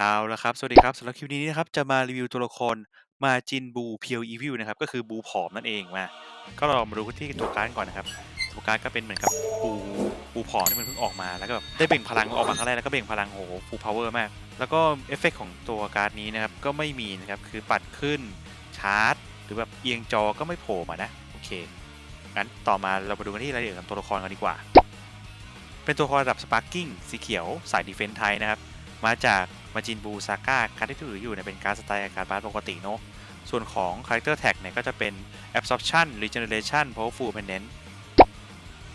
เอาละครับ สวัสดีครับสำหรับคลิปนี้นะครับ จะมารีวิวตัวละครมาจินบูเพียวอีวิลนะครับ ก็คือบูผอมนั่นเองมา ก็เรามาดูที่ตัวการ์ดก่อนนะครับ ตัวการ์ดก็เป็นเหมือนกับบูบูผอมที่มันเพิ่งออกมาแล้วก็แบบได้เบ่งพลังออกมาครั้งแรกแล้วก็เบ่งพลังโอ้โหฟูลพาวเวอร์มาก แล้วก็เอฟเฟกของตัวการ์ดนี้นะครับก็ไม่มีนะครับคือปัดขึ้นชาร์จ หรือแบบเอียงจอก็ไม่โผล่มานะโอเคงั้นต่อมาเรามาดูกันที่รายละเอียดของตัวละครกันดีกว่า เป็นตัวละครระดับสปาร์กิ้งสีเขียวสายดีเฟนส์ไทยนะครับมาจาก มาจินบูซาก้าการ์ดที่ถืออยู่เนี่ยเป็นการสไตล์การ์ดบาสปกติเนาะส่วนของ Character Tag เนี่ยก็จะเป็น Absorption Regeneration Powerful Permanent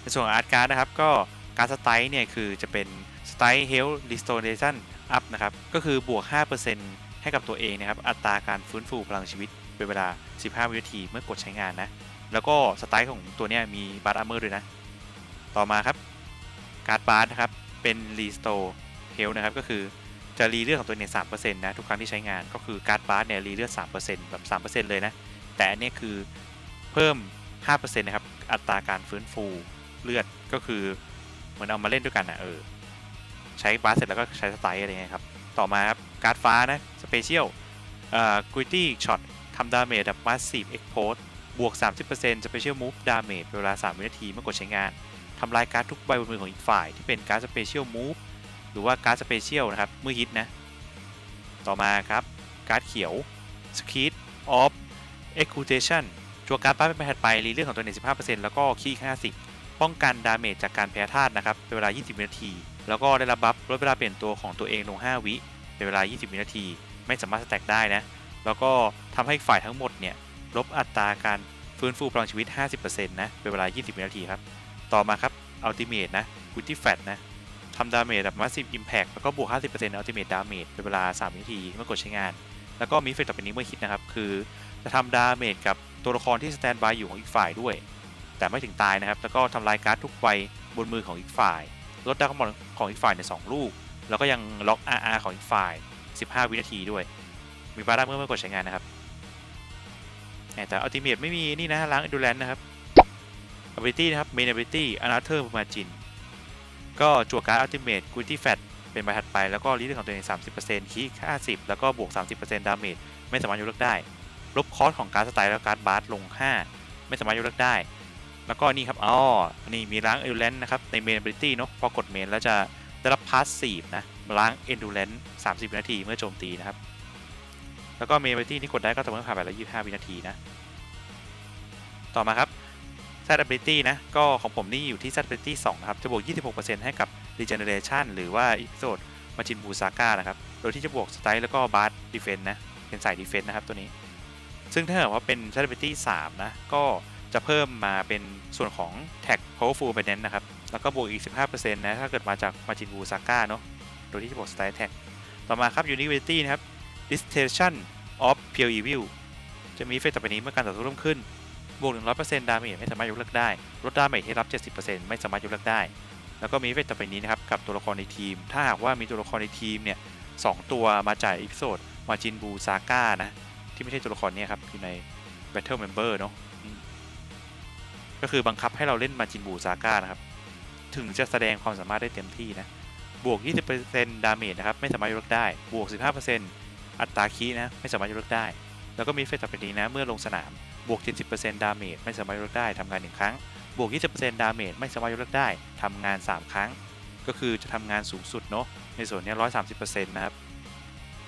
ในส่วนอาร์ตการ์ดนะครับก็การสไตล์เนี่ยคือจะเป็นสไตล์ Health Restoration Up นะครับก็คือบวก 5%ให้กับตัวเองนะครับอัตราการฟื้นฟูพลังชีวิตเป็นเวลา 15 วินาทีเมื่อกดใช้งานนะ แล้วก็สไตล์ของตัวเนี้ยมีบาร์อาร์เมอร์ด้วยนะ ต่อมาครับ การ์ดบาร์นะครับเป็น Restore Health นะครับก็คือ จะรีเลือดของตัวเนี่ยสามเปอร์เซ็นต์นะทุกครั้งที่ใช้งานก็คือการ์ดบาร์เนี่ยรีเลือดสามเปอร์เซ็นต์แบบสามเปอร์เซ็นต์เลยนะ แต่อันนี้คือเพิ่มห้าเปอร์เซ็นต์นะครับอัตราการฟื้นฟูเลือดก็คือเหมือนเอามาเล่นด้วยกันนะเออใช้บาร์เสร็จแล้วก็ใช้สไตล์อะไรเงี้ยครับต่อมาครับการ์ดฟ้านะสเปเชียลเอ่อกุยตี้ช็อตทำดาเมจแบบมาสซีฟเอ็กโพสบวก 30%สเปเชียลมูฟดาเมจเวลา 3 วินาทีเมื่อกดใช้งาน ทำลายการ์ดทุกใบบนมือของอีกฝ่ายที่เป็นการ์ดสเปเชียลมูฟ หรือว่าการ์ดสเปเชียลนะครับ เมื่อฮิตนะ ต่อมาครับ การ์ดเขียว Speed of Execution จัวการ์ดป้าเป็นถัดไปรีเลือดของตัวเอง15%แล้วก็คีย์50 ป้องกันดาเมจจากการแพ้ธาตุนะครับเป็นเวลา 20 วินาที แล้วก็ได้รับบัฟลดเวลาเปลี่ยนตัวของตัวเองลง 5 วิเป็นเวลา 20 วินาที ไม่สามารถสแต็กได้นะ แล้วก็ทำให้ฝ่ายทั้งหมดเนี่ยลบอัตราการฟื้นฟูพลังชีวิต 50%นะเป็นเวลา 20 วินาทีครับ ต่อมาครับ Ultimate นะ g u i t y Fat นะ ทำดาเมจแบบ Massive Impact แล้วก็บวก 50% Ultimate Damage เป็นเวลา3วินาทีเมื่อกดใช้งาน แล้วก็มีเฟกต่อไปนี้เมื่อคิดนะครับ คือจะทำดาเมจกับตัวละครที่สแตนบายอยู่ของอีกฝ่ายด้วย แต่ไม่ถึงตายนะครับ แล้วก็ทำลายการ์ดทุกใบบนมือของอีกฝ่าย ลดดาร์กมอนของอีกฝ่ายใน 2 ลูก แล้วก็ยังล็อก RR ของอีกฝ่าย 15 วินาทีด้วย มีบาร์เมื่อเมื่อกดใช้งานนะครับแต่ Ultimate ไม่มีนี่นะล้าง Endurance นะครับ Ability นะครับ Main Ability Another Margin ก็จั่วการ์ดอัลติเมทกูตี้แฟตเป็นใบถัดไป แล้วก็รีดของตัวเอง 30%คีย์50แล้วก็บวก 30%ดาเมจไม่สามารถยกเลิกได้ ลบคอสของการ์ดสไตล์แล้วการ์ดบาร์ลง 5 ไม่สามารถยกเลิกได้ แล้วก็นี่ครับอ๋อนี่มีล้างเอ n ู r น c นะครับ ในเมน ability เนาะพอกดเมนแล้วจะได้รับพาสซีฟนะล้างเอนดูแลนซ์30วินาทีเมื่อโจมตีนะครับ แล้วก็เมน ability ที่กดได้ก็ต่อเมื่อผ่านไปแล้ว25วินาทีนะ ต่อมาครับ z ability นะก็ของผมนี่อยู่ที่ z ability 2นะครับจะบวก 26%ให้กับ regeneration หรือว่าอีโซดมาจินบูซาก้านะครับ โดยที่จะบวกสไตล์แล้วก็บาร์ดีเฟนต์นะเป็นสายดีเฟนต์นะครับตัวนี้ ซึ่งถ้าเกิดว่าเป็น z ability 3นะก็จะเพิ่มมาเป็นส่วนของ tag powerful permanent นะครับแล้วก็บวกอีก 15%นะถ้าเกิดมาจากมาจินบูซาก้าเนาะโดยที่จะบวกสไตล์ tag ต่อมาครับ univerty นะครับ distinction of pure evil จะมีเฟกต่อไปนี้เมื่อการต่อสู้เริ่มขึ้น บวก 100%ดาเมจไม่สามารถยกเลิกได้ ลดดาเมจให้รับ 70%ไม่สามารถยกเลิกได้ แล้วก็มีเฟกต่อไปนี้นะครับกับตัวละครในทีม ถ้าหากว่ามีตัวละครในทีมเนี่ยสตัวมาจ่ากอีพิโซดมาจินบูซาก้านะ ที่ไม่ใช่ตัวละครนี้ครับอยู่ใน Battle Member เนาะก็คือบังคับให้เราเล่นมาจินบูซาก้านะครับ ถึงจะแสดงความสามารถได้เต็มที่นะบวก 20%ดาเมจนะครับไม่สามารถยกเลิกได้ บวก 15%อัตราคีนะไม่สามารถยกเลิกได้ แล้วก็มีเฟกต่อไปนี้นะเมื่อลงสนาม บวก 70%ดาเมจไม่สามารถยกเลิกได้ทำงาน 1 ครั้ง บวก 20%ดาเมจไม่สามารถยกเลิกได้ทำงาน 3 ครั้ง ก็คือจะทำงานสูงสุดเนาะในส่วนนี้130%นะครับ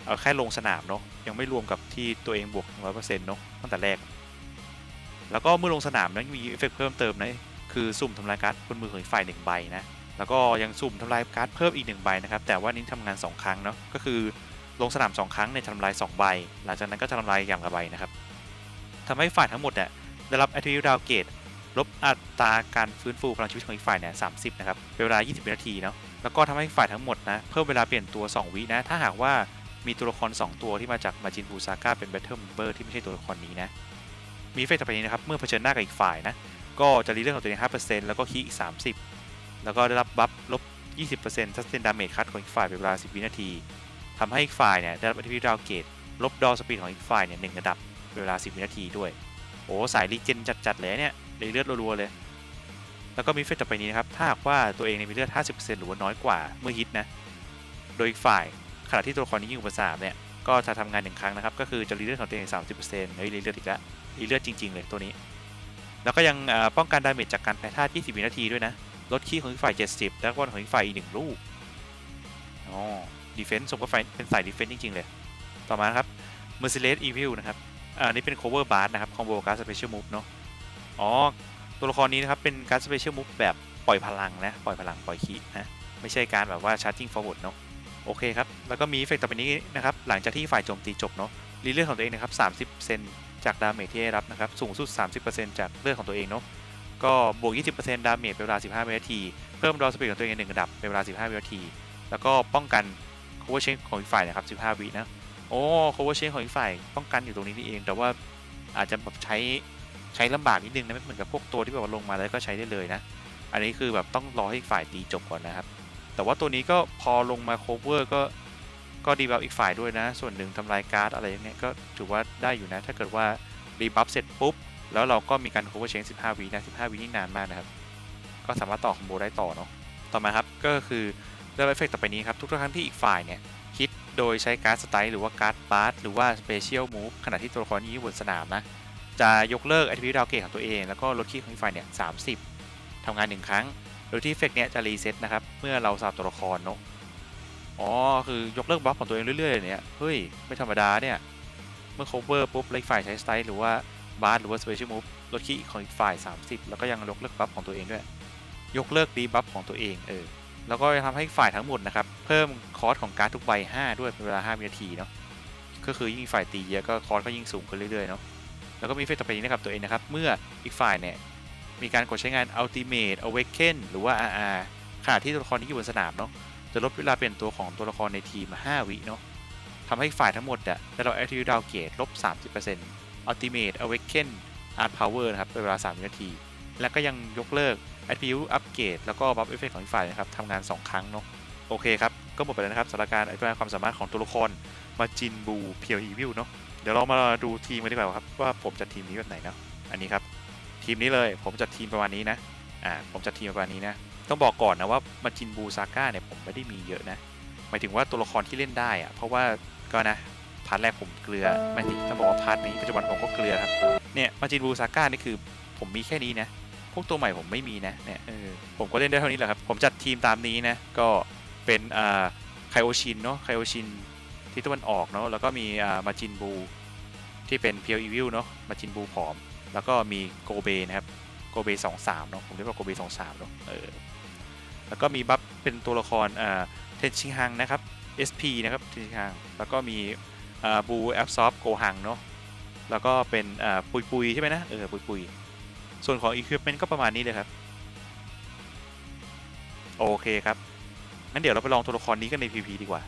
เอาแค่ลงสนามเนาะยังไม่รวมกับที่ตัวเองบวก 100%เนาะตั้งแต่แรก แล้วก็เมื่อลงสนามนั้นมีเอฟเฟกเพิ่มเติมนะคือสุ่มทำลายการ์ดบนมือของฝ่าย1ใบนะแล้วก็ยังสุ่มทำลายการ์ดเพิ่มอีก1ใบนะครับแต่ว่านี้ทำงาน 2 ครั้งเนาะก็คือลงสนาม 2 ครั้งในทำลาย 2 ใบ หลังจากนั้นก็จะทำลายอย่างละใบนะครับ ทำให้ฝ่ายทั้งหมดเนี่ยได้รับ attribute downgrade ลบอัตราการฟื้นฟูพลังชีวิตของอีกฝ่ายเนี่ย30นะครับเป็นเวลา 20วินาทีเนาะแล้วก็ทำให้ฝ่ายทั้งหมดนะเพิ่มเวลาเปลี่ยนตัว 2 วินะถ้าหากว่ามีตัวละคร 2 ตัวที่มาจากมาจินบูซาก้าเป็น Battle Member ที่ไม่ใช่ตัวละครนี้นะมีเฟกต่อไปนี้นะครับเมื่อเผชิญหน้ากับอีกฝ่ายนะก็จะรีเรื่องของตัวเอง5%แล้วก็คีอีก 30 แล้วก็ได้รับบัฟลบ 20% sustain damage คัดของอีกฝ่ายเป็นเวลา 10 วินาทีทำให้อีกฝ่ายเนี่ยได้รับ attribute downgrade ลบดอสปีดของอีกฝ่ายเนี่ยหนึ่งระดับ เวลา 10 วินาทีด้วย โอ้สายรีเจนจัดๆเลยเนี่ยเลยเลือดรัวๆเลย แล้วก็มีเฟกต่อไปนี้นะครับ ถ้าหากว่าตัวเองในมีเลือด 50%หรือว่าน้อยกว่าเมื่อฮิตนะ โดยอีกฝ่ายขณะที่ตัวละครนี้ยิงอุปสรรคเนี่ยก็จะทำงานหนึ่งครั้งนะครับ ก็คือจะรีเลือดของตัวเอง 30%เฮ้ยรีเลือดอีกแล้วรีเลือดจริงๆ เลยตัวนี้ แล้วก็ยังป้องกันดาเมจจากการแพ้ธาตุ20 วินาทีด้วยนะ ลดคีย์ของอีกฝ่าย 70 แล้วก็ของอีกฝ่ายอีกหนึ่งลูก อ๋อดีเฟนส์สมก็ไฟเป็นสายดีเฟนส์จริงๆ เลย ต่อมาครับ Merciless Evil นะครับ อ่านี่เป็น cover bard นะครับ combo card special move เนอะอ๋อ ตัวละครนี้นะครับ เป็นการ special move แบบปล่อยพลังนะ ปล่อยพลังปล่อยคีนะ ไม่ใช่การแบบว่า charging forward เนอะโอเคครับ แล้วก็มีเอฟเฟกต์ต่อไปนี้นะครับ หลังจากที่ฝ่ายโจมตีจบเนาะรีเลือดของตัวเองนะครับ 30%จากดาเมจที่ได้รับนะครับ สูงสุด 30%จากเลือดของตัวเองเนาะ ก็บวก 20%ดาเมจเป็นเวลา 15 วินาที เพิ่มดอสปีดของตัวเองหนึ่งระดับเป็นเวลา 15 วินาที แล้วก็ป้องกัน cover chain ของอีกฝ่ายนะครับ 15 วินะ อ้ cover chain ของอีกฝ่ายป้องกันอยู่ตรงนี้นี่เอง แต่ว่าอาจจะแบบใช้ใช้ลำบากนิดนึงนะไม่เหมือนกับพวกตัวที่แบบว่าลงมาแล้วก็ใช้ได้เลยนะ อันนี้คือแบบต้องรอให้อีกฝ่ายตีจบก่อนนะครับ แต่ว่าตัวนี้ก็พอลงมา cover ก็ก็ดีบัฟอีกฝ่ายด้วยนะ ส่วนหนึ่งทำลายการ์ดอะไรอย่างเงี้ยก็ถือว่าได้อยู่นะ ถ้าเกิดว่ารีบัฟเสร็จปุ๊บ แล้วเราก็มีการ cover chain 15วินะ15วินี่นานมากนะครับ ก็สามารถต่อคอมโบได้ต่อเนาะต่อมาครับก็คือเรื่องเอฟเฟกต์ต่อไปนี้ครับทุกครั้งที่อีกฝ่ายเนี่ย โดยใช้การ์ดสไตล์หรือว่าการ์ดบาร์หรือว่าสเปเชียลมูฟขณะที่ตัวละครนี้อยู่บนสนามนะ จะยกเลิก attribute ดาวเกตของตัวเอง แล้วก็ลดคีย์ของอีกฝ่ายเนี่ย30ทำงานหนึ่งครั้ง โดยที่เฟกเนี่ยจะรีเซ็ตนะครับ เมื่อเราสลับตัวละครเนาะอ๋อ คือยกเลิกบัฟของตัวเองเรื่อยๆเนี่ยเฮ้ย ไม่ธรรมดาเนี่ย เมื่อ cover ปุ๊บแล้วอีกฝ่ายใช้สไตล์หรือว่าบาร์หรือว่า special move ลดคีย์ของอีกฝ่าย 30 แล้วก็ยังยกเลิกบัฟของตัวเองด้วย ยกเลิกดีบัฟของตัวเองเออ แล้วก็จะทำให้ฝ่ายทั้งหมดนะครับเพิ่มคอสของการ์ดทุกใบ 5 ด้วยเป็นเวลา5วินาทีเนาะก็คือยิ่งฝ่ายตีเยอะก็คอสก็ยิ่งสูงขึ้นเรื่อยๆเนาะแล้วก็มีเอฟเฟกต์ต่อไปนี้นะครับตัวเองนะครับเมื่ออีกฝ่ายเนี่ยมีการกดใช้งาน Ultimate Awaken หรือว่า RR ขณะที่ตัวละครที่อยู่บนสนามเนาะจะลดเวลาเปลี่ยนตัวของตัวละครในทีม 5 วิเนาะทำให้ฝ่ายทั้งหมดอะได้รับ Attribute Downgrade ลบ 30% Ultimate Awaken Art Power นะครับเป็นเวลา 3 วินาที แล้วก็ยังยกเลิก Attribute Upgrade แล้วก็ Buff Effect ของอีกฝ่ายนะครับทำงาน 2 ครั้งเนาะโอเคครับ ก็หมดไปแล้วนะครับสำหรับการอธิบายความสามารถของตัวละครมาจินบูเพียวอีวิลเนาะเดี๋ยวเรามาดูทีมกันดีกว่าครับว่าผมจัดทีมนี้แบบไหนเนาะอันนี้ครับทีมนี้เลยผมจัดทีมประมาณนี้นะอ่าผมจัดทีมประมาณนี้นะต้องบอกก่อนนะว่ามาจินบูซาก้าเนี่ยผมไม่ได้มีเยอะนะหมายถึงว่าตัวละครที่เล่นได้อะเพราะว่าก็นะพาร์ทแรกผมเกลือไม่ถึงต้องบอกว่าพาร์ทนี้ปัจจุบันผมก็เกลือครับเนี่ยมาจินบูซาก้านี่คือผมมีแค่นี้นะ พวกตัวใหม่ผมไม่มีนะเนี่ยเออผมก็เล่นได้เท่านี้แหละครับ ผมจัดทีมตามนี้นะก็เป็นอ่าไคโอชินเนาะไคโอชินที่ตะวันออกเนาะแล้วก็มีอ่ามาจินบูที่เป็นเพียวอีวิลเนาะมาจินบูผอม แล้วก็มีโกเบนะครับโกเบสองสามเนาะผมเรียกว่าโกเบสองสามเนาะเออแล้วก็มีบัฟเป็นตัวละครอ่าเทนชิงฮังนะครับ SP นะครับเทนชิงฮังแล้วก็มีอ่าบูแอปซอฟโกฮังเนาะแล้วก็เป็นอ่าปุยปุยใช่ไหมนะเออปุยปุย ส่วนของ Equipment ก็ประมาณนี้เลยครับ โอเคครับ งั้นเดี๋ยวเราไปลองตัวละครนี้กันใน PvP ดีกว่า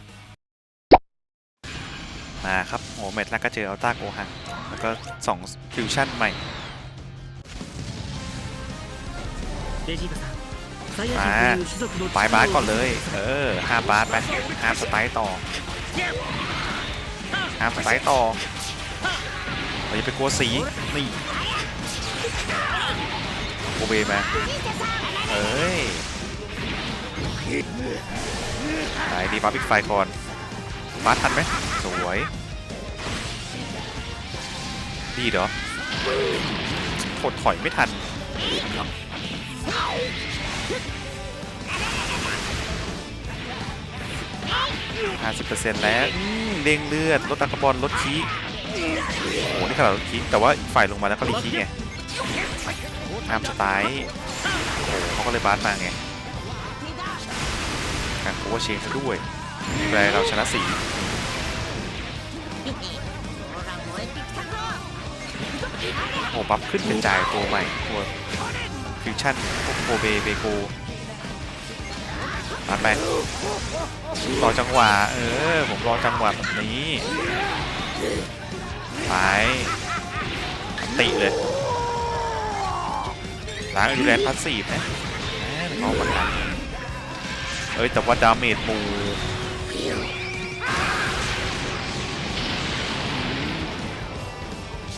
มาครับโอ้แมตแล้วก็เจออัลต้าโกหังแล้วก็สองฟิวชั่นใหม่มาปลายบาสก่อนเลย เออห้าบาสไปห้าสไตล์ต่อห้าสไตล์ต่อเราจะไปกลัวสี นี่ โอเบมาเอ้ยไหนดีบัฟอีกไฟก่อนบาทันไหมสวยดีเหรอกดถอยไม่ทัน50%แล้วอืมเด้งเลือดลดตะกบอลลดคีโอ้โหนี่ขนาดลดคีย์แต่ว่าฝ่ายลงมาแล้วก็รีคีย์ไง ห้ามสไตล์โอ้โหเขาก็เลยบาสมาไงการโคเวอร์เชนซะด้วยแปลเราชนะสีโอ้บัฟขึ้นกระจายตัวใหม่ตัวฟิวชั่นพวกโกเบเบโกมาไปรอจังหวะ เออ ผมรอจังหวะแบบนี้ ไปติเลย ล้างดูแลพาสซีฟนะแหมเอามาทันเอ้ยแต่ว่าดาเมจมู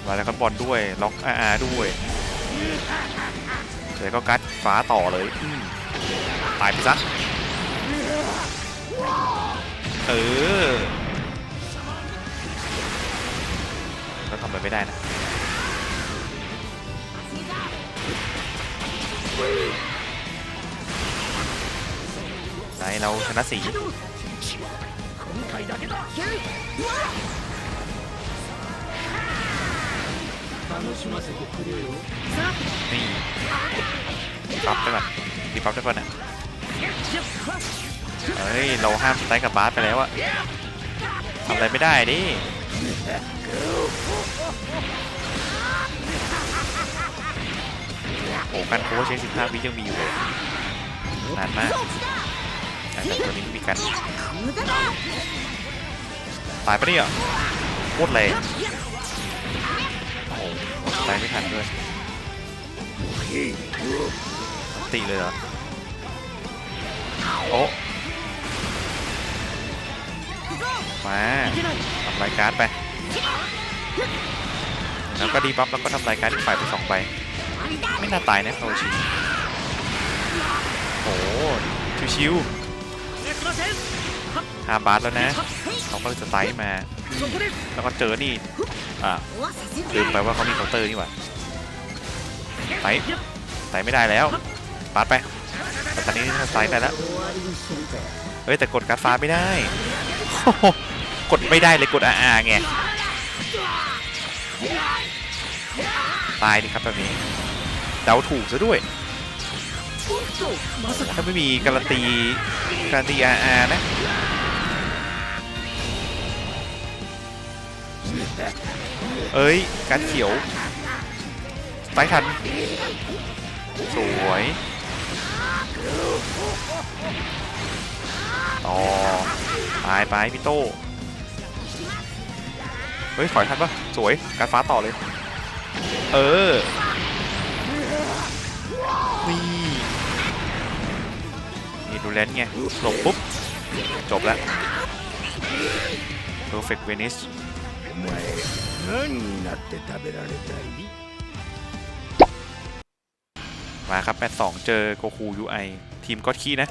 มาแล้วก็บอลด้วยล็อกอาร์ด้วยเดี๋ยวก็กัดฟ้าต่อเลยตายไปซะเออก็ทำอะไรไม่ได้นะ ไหนเราชนะสี่นี่ปั๊บได้ป่ะดีปั๊บได้ป่ะเนี่ยเฮ้ย เราห้ามสไตล์กับบาสไปแล้วอะทำอะไรไม่ได้ดิ โอ้กันโค้ชใช้15วิยังมีอยู่นานมากแต่ตัวนี้ไม่มีกันตายไปเนี่ยโคตรแรงโอ้โตายไม่ทันด้วยตีเลยเหรอโอ้มาทำลายการ์ดไป แล้วก็ดีบัฟแล้วก็ทำลายการ์ดอีกฝ่ายไปสองใบ ไม่น่าตายนะโคชิโอ้ชิวๆหาบาสแล้วนะเขาก็จะไตมา แล้วก็เจอนี่ อะลืมไปว่าเขามีเคาน์เตอร์นี่หว่าไตไตไม่ได้แล้วปาดไปแต่ตอนนี้เขาไตได้แล้วเฮ้ยแต่กดการ์ฟ้าไม่ได้ กดไม่ได้เลยกดอาอาไงตายดิครับแบบนี้ เดาถูกซะด้วย ถ้าไม่มีการันตีการันตีอาร์อาร์นะเอ้ย การเขียวไต้ทัน สวย ต่อตายไปพี่โต้เฮ้ยถอยทันปะสวย การฟ้าต่อเลย เออ ดูแลนไงหลบปุ๊บ จบแล้ว perfect venice お前何になって食べられたい มาครับแมตช์สองเจอโกคูยูไอทีมก็อดคีนะ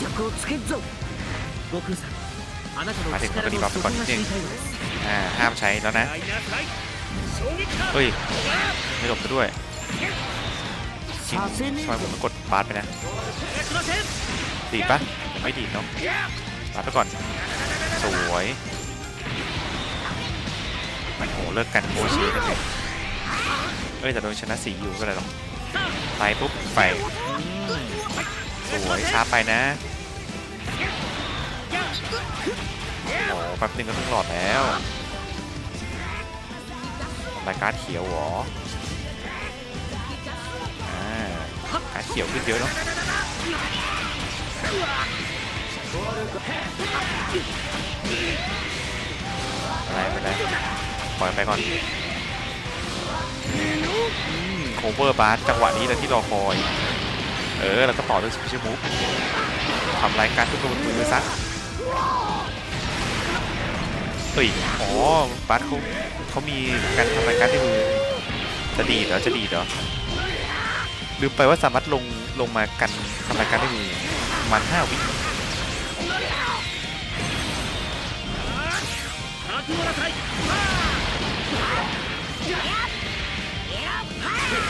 脚をつけんぞ悟空さんあなたのあでも力の底が知りたいのです อ่า ห้ามใช้แล้วนะ เฮ้ย ไม่หลบซะด้วยจริงทำไมผมกดปาร์ตไปนะดีปะไม่ดีเนาะปาสไปก่อน สวยโอ้โหเลิกกันโอชีเลยเอ้ยแต่โดนชนะสีอยู่ก็เล้หรอกไปปุ๊บไปสวยช้าไปนะโอ้แป๊บนึงก็เพิ่งหลอดแล้ว รายการดเขียวหรออ่าการดเขียวขึ้นเยอะเนาะอะไรไปเลยปล่อยไปก่อนโคเวอร์บาสจังหวะนี้แหละที่รอคอย เออ แล้วก็ต่อด้วยสปเชียลมูฟทำรายการทุกตัวบนมือซะ เอ้ย อ๋อ บัสเขาเขามีการทำลายการที่นมือ จะดีเหรอ จะดีเหรอ ลืมไปว่าสามารถลงลงมากันทำลายการได้มือมันห้าวิ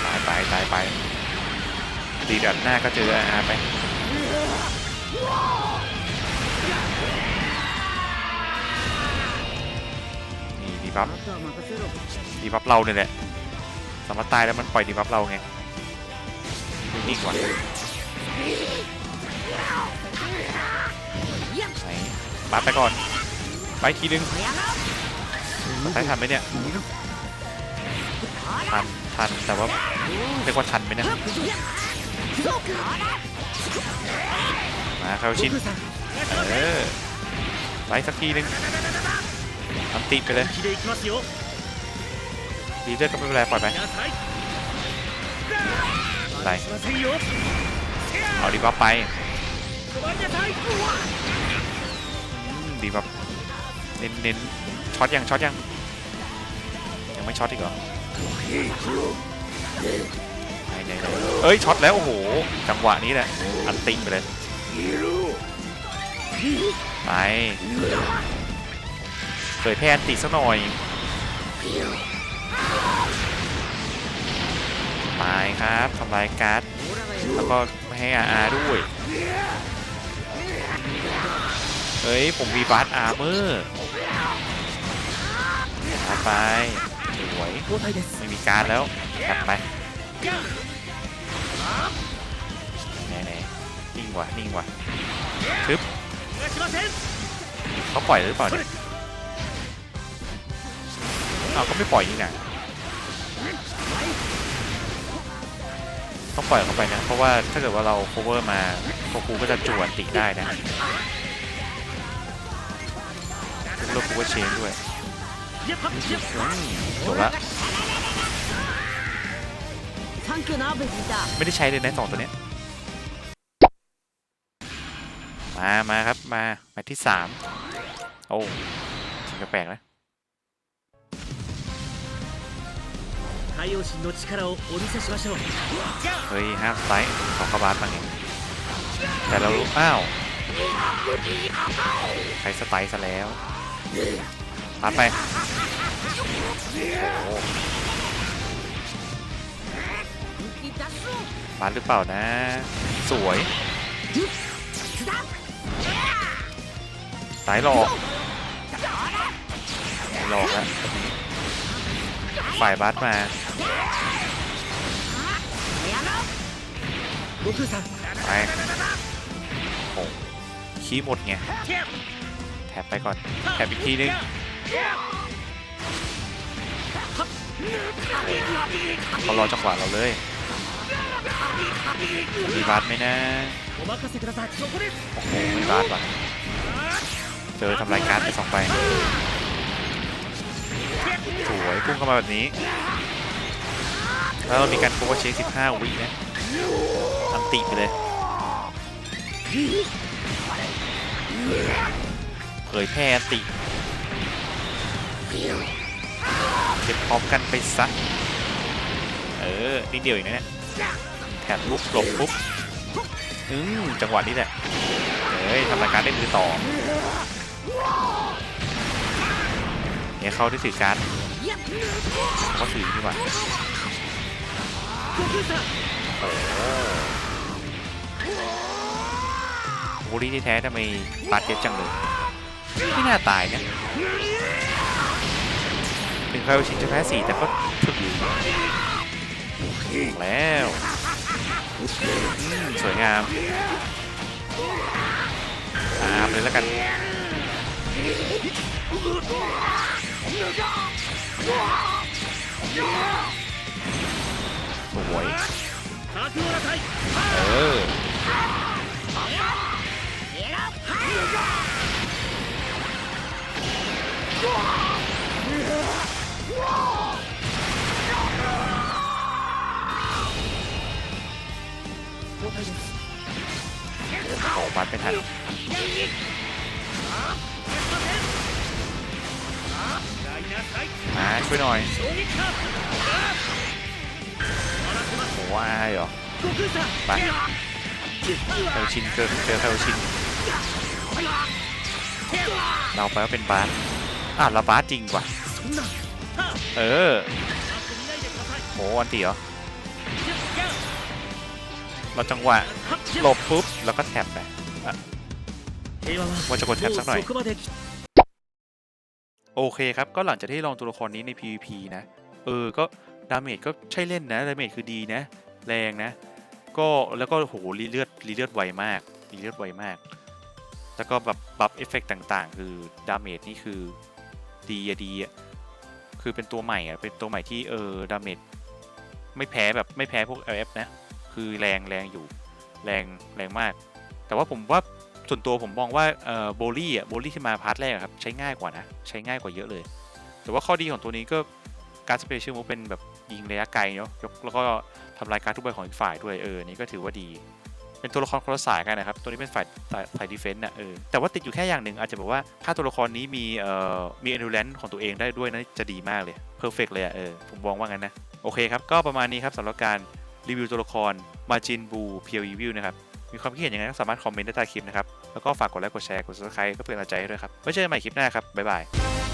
ตายไปตายไปดีดัดหน้าก็เจออาไป บัฟดีบัฟเราเนี่ยแหละสามารถตายแล้วมันปล่อยดีบัฟเราไงนิ่งกว่าไนบัไปก่อน ไปทีนึงตายทันไหมเนี่ยทันทันแต่ว่าเรียกว่าทันไหมเนี่ยมาเข้าชิ้นเออไปสักทีนึง อันตีไปเลยดีเบอร์ก็ไม่เป็นไรปล่อยไปไรเอาดีบัฟไปดีบัฟเน้นเน้นช็อตยังช็อตยังยังไม่ช็อตอีกเหรอไหนไหนเอ้ยช็อตแล้วโอ้โหจังหวะนี้แหละอันติงไปเลยไป ผยแพนติซะหน่อยตายครับทำลายการ์ดแล้วก็ไม่ให้อาอาด้วยเฮ้ย ผมมีบารอาร์เมอร์ไปสวยไม่มีการ์ดแล้วกลับไปแน่ๆนิ่งว่านิ่งว่าทึบเขาปล่อยหรือเปล่าเนี่ย อาก็ไม่ปล่อยนี่นะต้องปล่อยเข้าไปนะ เพราะว่าถ้าเกิดว่าเรา cover มาโคูก็จะจวนตีได้นะแล้วกูก็เชนด้วยจบละไม่ได้ใช้เลยนะสองตัวนี้มา มาครับ มา มาที่สามโอ้ถึงจะแปลกนะ 太陽神の力をお見せしましょう เฮ้ย ห้ามไซส์ขอกระบาดบ้างเองแต่เรารู้อ้าว ใช้สไตล์ซะแล้วปัดไป โอ้โห 本気出すぞ ปัดหรือเปล่านะ สวยสายหลอกสายหลอกแล้ว ฝ่ายบัสมาไปโอ้ขี้หมดไงแถบไปก่อนแถบอีกทีนึงเขารอจังหวะเราเลยมีบัสไหมนะโอ้โหมีบัสว่ะเจอทำลายการ์ดไปสองใบ สวยพุ่งเข้ามาแบบนี้ แล้วเรามีการโคเวอร์เช็ค15 วินะอันติไปเลยเผยแพร่อันติเก็บพร้อมกันไปซะเออนิดเดียวเองนะเนี่ยแถบลุกหลบปุ๊บอืมจังหวะนี้แหละเฮ้ยทำรายการได้มือต่อเนี่ยเข้าที่สื่อการ์ด ผมก็สีดีกว่าเออบูรี่ที่แท้ทำไมปัดเย็บจังเลยไม่น่าตายนะถึงครโอชิจะแพ้สี่แต่ก็ถึกอยู่แล้วสวยงามตามเลยแล้วกัน สเออโอ้บัตรไปทัน มาช่วยหน่อยโอ้ยเหรอไปเทลชินเจอเจอเทลชิน เราไปว่าเป็นบาสอะเราบาสจริงกว่าเออโหอันตีเหรอเราจังหวะหลบปุ๊บแล้วก็แท็บไปว่าจะกดแท็บสักหน่อย โอเคครับก็หลังจากที่ลองตัวละครนี้ใน PVP นะ เออก็ดาเมจก็ใช่เล่นนะดาเมจคือดีนะ แรงนะ ก็แล้วก็โหรีเลือดรีเลือดไวมากรีเลือดไวมาก แล้วก็แบบบัฟเอฟเฟกต่างๆ คือดาเมจนี่คือดีอะดีอะคือเป็นตัวใหม่อะเป็นตัวใหม่ที่เออดาเมจไม่แพ้แบบไม่แพ้พวก LF นะ คือแรงแรงอยู่แรงแรงมาก แต่ว่าผมว่า ส่วนตัวผมมองว่าเอ่อโบลี่อะโบลี่ที่มาพาร์ทแรกครับใช้ง่ายกว่านะ ใช้ง่ายกว่าเยอะเลย แต่ว่าข้อดีของตัวนี้ก็การสเปเชียลมูเป็นแบบยิงระยะไกลเนาะยกแล้วก็ทำลายการทุกใบของอีกฝ่ายด้วยเออนี่ก็ถือว่าดีเป็นตัวละครคนละสายกันนะครับ ตัวนี้เป็นฝ่ายฝ่ายดีเฟนต์นะเออ แต่ว่าติดอยู่แค่อย่างหนึ่งอาจจะบอกว่าถ้าตัวละครนี้มีเอ่อมี endurance ของตัวเองได้ด้วยนะจะดีมากเลยเพอร์เฟกเลยอะเออ ผมมองว่างั้นนะ โอเคครับ ก็ประมาณนี้ครับสำหรับการรีวิวตัวละครมาจินบูเพียวอีวิวนะครับ มีความคิดเห็นยังไงก็สามารถคอมเมนต์ได้ใต้คลิปนะครับ แล้วก็ฝากกดไลค์กดแชร์กด subscribe ก็เป็นกำลังใจให้ด้วยครับไว้เจอกันใหม่คลิปหน้าครับบ๊ายบาย